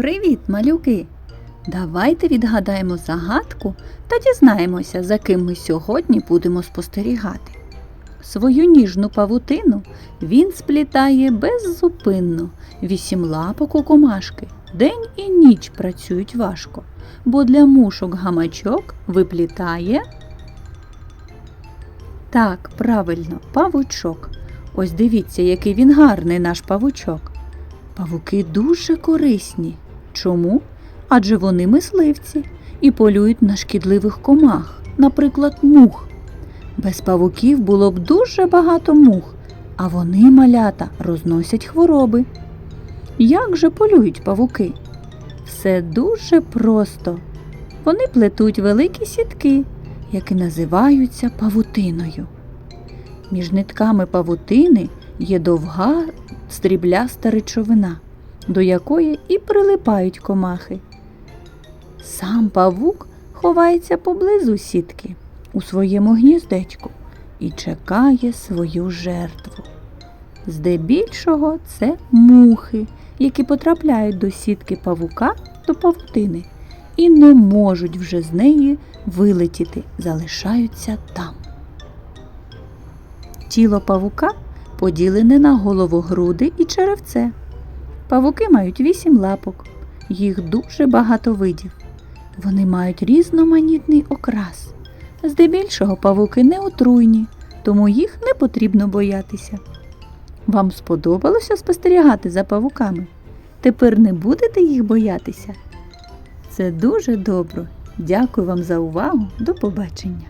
Привіт, малюки! Давайте відгадаємо загадку та дізнаємося, за ким ми сьогодні будемо спостерігати. Свою ніжну павутину він сплітає беззупинно, вісім лапок у комашки. День і ніч працюють важко, бо для мушок гамачок виплітає. Так, правильно, павучок. Ось дивіться, який він гарний наш павучок. Павуки дуже корисні. Чому? Адже вони мисливці і полюють на шкідливих комах, наприклад, мух. Без павуків було б дуже багато мух, а вони, малята, розносять хвороби. Як же полюють павуки? Все дуже просто. Вони плетуть великі сітки, які називаються павутиною. Між нитками павутини є довга стрібляста речовина, до якої і прилипають комахи. Сам павук ховається поблизу сітки у своєму гніздечку і чекає свою жертву. Здебільшого це мухи, які потрапляють до сітки павука до павутини і не можуть вже з неї вилетіти, залишаються там. Тіло павука поділене на головогруди і черевце. Павуки мають вісім лапок, їх дуже багато видів. Вони мають різноманітний окрас. Здебільшого павуки не отруйні, тому їх не потрібно боятися. Вам сподобалося спостерігати за павуками? Тепер не будете їх боятися? Це дуже добре. Дякую вам за увагу. До побачення.